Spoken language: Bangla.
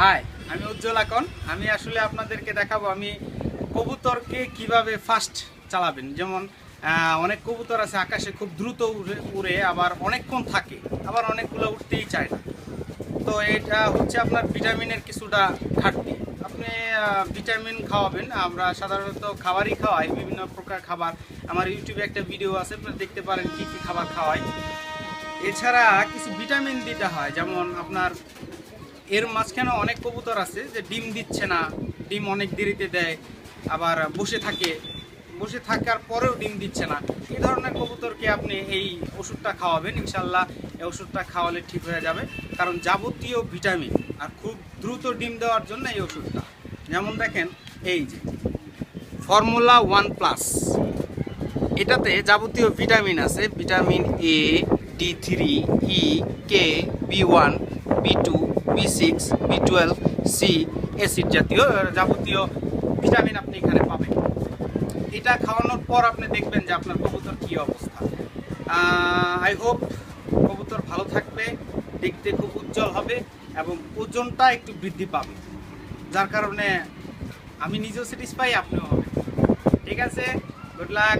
হাই আমি উজ্জ্বল আকন। আমি আসলে আপনাদেরকে দেখাবো, আমি কবুতরকে কীভাবে ফাস্ট চালাবেন। যেমন অনেক কবুতর আছে, আকাশে খুব দ্রুত উড়ে উড়ে আবার অনেকক্ষণ থাকে, আবার অনেকগুলো উঠতেই চায় না। তো এটা হচ্ছে আপনার ভিটামিনের কিছুটা ঘাটতি। আপনি ভিটামিন খাওয়াবেন, আমরা সাধারণত খাবারই খাওয়াই, বিভিন্ন প্রকার খাবার। আমার ইউটিউবে একটা ভিডিও আছে, আপনারা দেখতে পারেন কী কী খাবার খাওয়াই। এছাড়া কিছু ভিটামিন দিতে হয়, যেমন আপনার এর মাঝখানে অনেক কবুতর আছে যে ডিম দিচ্ছে না, ডিম অনেক দেরিতে দেয়, আবার বসে থাকে। বসে থাকার পরেও ডিম দিচ্ছে না। এই ধরনের কবুতরকে আপনি এই ওষুধটা খাওয়াবেন, ইনশাল্লাহ এই ওষুধটা খাওয়ালে ঠিক হয়ে যাবে। কারণ যাবতীয় ভিটামিন, আর খুব দ্রুত ডিম দেওয়ার জন্য এই ওষুধটা। যেমন দেখেন, এই যে ফর্মুলা ওয়ান প্লাস। এটাতে যাবতীয় ভিটামিন আছে, vitamin A, D three, E, K, B one, B two B six B twelve C acid জাতীয় যাবতীয় ভিটামিন আপনি এখানে পাবেন। এটা খাওয়ানোর পর আপনি দেখবেন যে আপনার কবুতর কী অবস্থা। আই হোপ কবুতর ভালো থাকবে, দেখতে খুব উজ্জ্বল হবে এবং ওজনটা একটু বৃদ্ধি পাবে। যার কারণে আমি নিজেও স্যাটিসফাই আপনিও হবে ঠিক আছে? Good luck